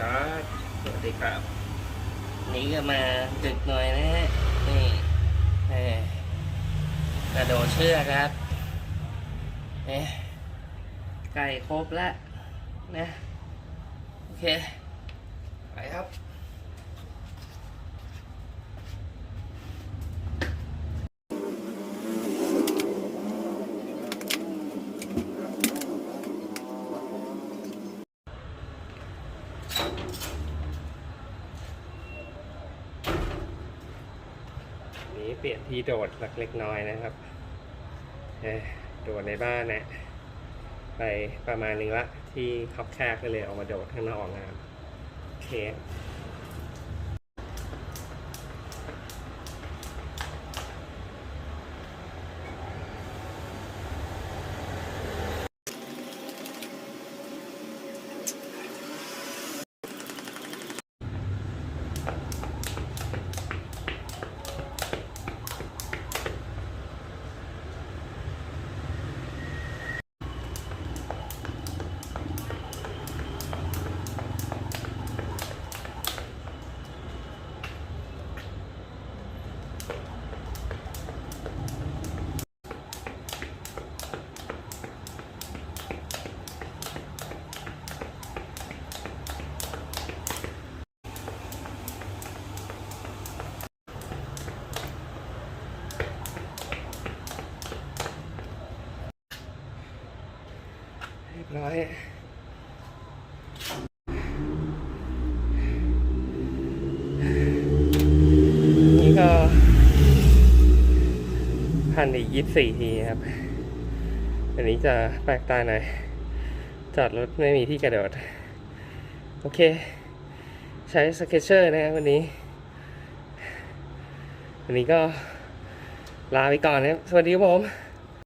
ครับสวัสดีครับ นี่ก็มาดึกหน่อยนะฮะ นี่เอ่อกระโดดเชือกครับเอ๊ไก่ครบแล้วนะ โอเค ไปครับ นี้เปลี่ยนที่โดดสักเล็กน้อยนะครับโดดในบ้านนะไปประมาณนึงละที่คับแคบก็เลยออกมาโดดข้างนอกงานโอเค รียบร้อยนี่ก็พันอีกยี่สิบสี่ทีครับ อันนี้จะแปลกตาหน่อย จอดรถไม่มีที่กระโดด โอเค ใช้สเก็ตเชอร์นะครับวันนี้ วันนี้ก็ลาไปก่อนนะครับ สวัสดีครับผม